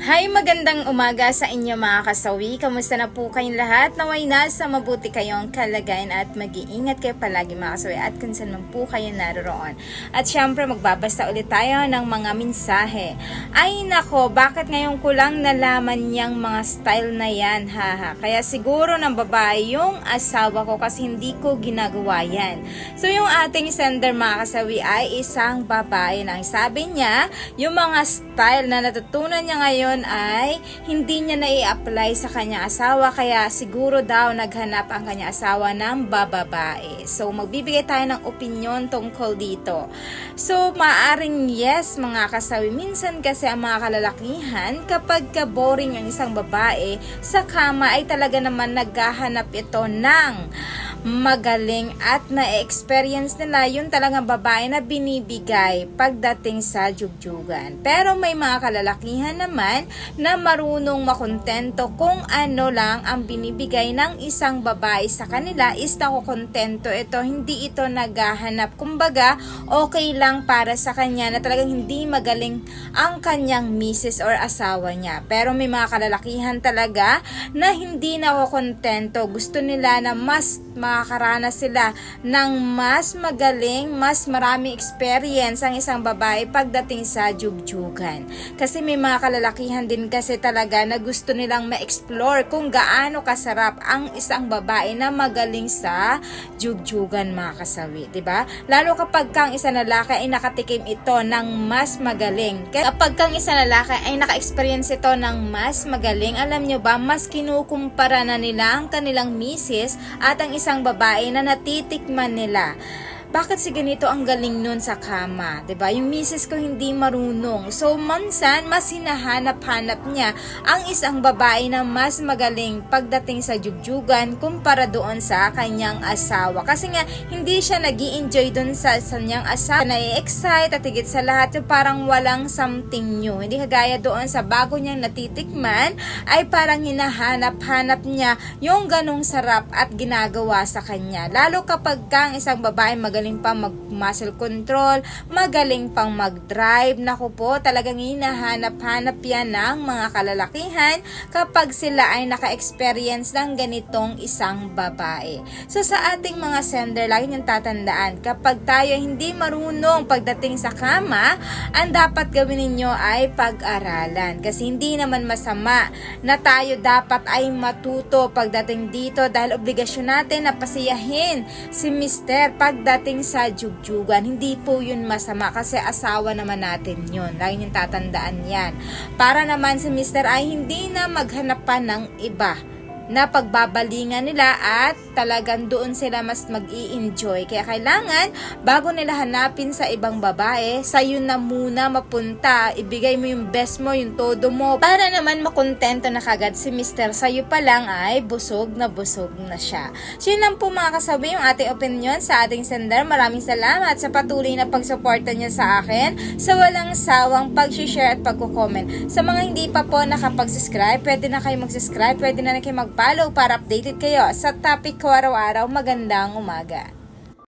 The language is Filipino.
Hi, magandang umaga sa inyo mga kasawi. Kamusta na po kayong lahat? Naway nasa mabuti kayong kalagayan at mag-iingat kayo palagi mga kasawi at kung saan man po kayo naroon. At syempre magbabasa ulit tayo ng mga mensahe. Ay nako, bakit ngayon ko lang nalaman yung mga style na yan? Haha. Kaya siguro ng babae yung asawa ko kasi hindi ko ginagawa yan. So yung ating sender mga kasawi ay isang babae na ang sabi niya, yung mga style na natutunan niya ngayon ay hindi niya na i-apply sa kanya asawa kaya siguro daw naghanap ang kanya asawa ng bababae. So magbibigay tayo ng opinion tungkol dito. So maaring yes mga kasawi, minsan kasi ang mga kalalakihan kapag ka boring ang isang babae sa kama ay talaga naman naghahanap ito ng magaling at na-experience nila yung talagang babae na binibigay pagdating sa jugjugan. Pero may mga kalalakihan naman na marunong makontento kung ano lang ang binibigay ng isang babae sa kanila is nakokontento ito. Hindi ito naghahanap. Kumbaga, okay lang para sa kanya na talagang hindi magaling ang kanyang misis or asawa niya. Pero may mga kalalakihan talaga na hindi nakokontento. Gusto nila na mas makakaranas sila ng mas magaling, mas marami experience ang isang babae pagdating sa jugjugan. Kasi may mga kalalakihan din kasi talaga na gusto nilang ma-explore kung gaano kasarap ang isang babae na magaling sa jugjugan mga kasawi, ba? Lalo kapag kang isang lalaki ay nakatikim ito ng mas magaling. Kapag kang isang lalaki ay naka-experience ito ng mas magaling, alam nyo ba, mas kinukumpara na nila ang kanilang misis at ang isang babae na natitikman nila. Bakit si ganito ang galing nun sa kama? ba? Yung misis ko hindi marunong. So, mansan, mas hinahanap-hanap niya ang isang babae na mas magaling pagdating sa jugjugan kumpara doon sa kanyang asawa. Kasi nga, hindi siya nag enjoy doon sa kanyang asawa. Na-excite at higit sa lahat, yung parang walang something new. Hindi kagaya doon sa bago niyang natitikman, ay parang hinahanap-hanap niya yung ganong sarap at ginagawa sa kanya. Lalo kapag kang isang babae magaling pa mag muscle control, magaling pang mag-drive. Naku po, talagang hinahanap-hanap yan ng mga kalalakihan kapag sila ay naka-experience ng ganitong isang babae. So sa ating mga sender, lagi niyong tatandaan, kapag tayo hindi marunong pagdating sa kama, ang dapat gawin ninyo ay pag-aralan. Kasi hindi naman masama na tayo dapat ay matuto pagdating dito dahil obligasyon natin na pasiyahin si Mister pagdating sa jugjugan. Hindi po yun masama kasi asawa naman natin yun. Lagi niyong tatandaan yan. Para naman si Mister ay hindi na maghanap pa ng iba na pagbabalingan nila at talagang doon sila mas mag enjoy Kaya kailangan, bago nila hanapin sa ibang babae, sa'yo na muna mapunta. Ibigay mo yung best mo, yung todo mo. Para naman makontento na kagad si Mr. Sa'yo pa lang ay busog na busog na siya. So yun lang po mga kasabi yung ating opinion sa ating sender. Maraming salamat sa patuloy na pagsuporta niya sa akin sa walang sawang pag-share at pagko-comment. Sa mga hindi pa po nakapag-subscribe, pwede na kayo mag-subscribe, pwede na na kayo mag follow para updated kayo sa topic ko araw-araw. Magandang umaga.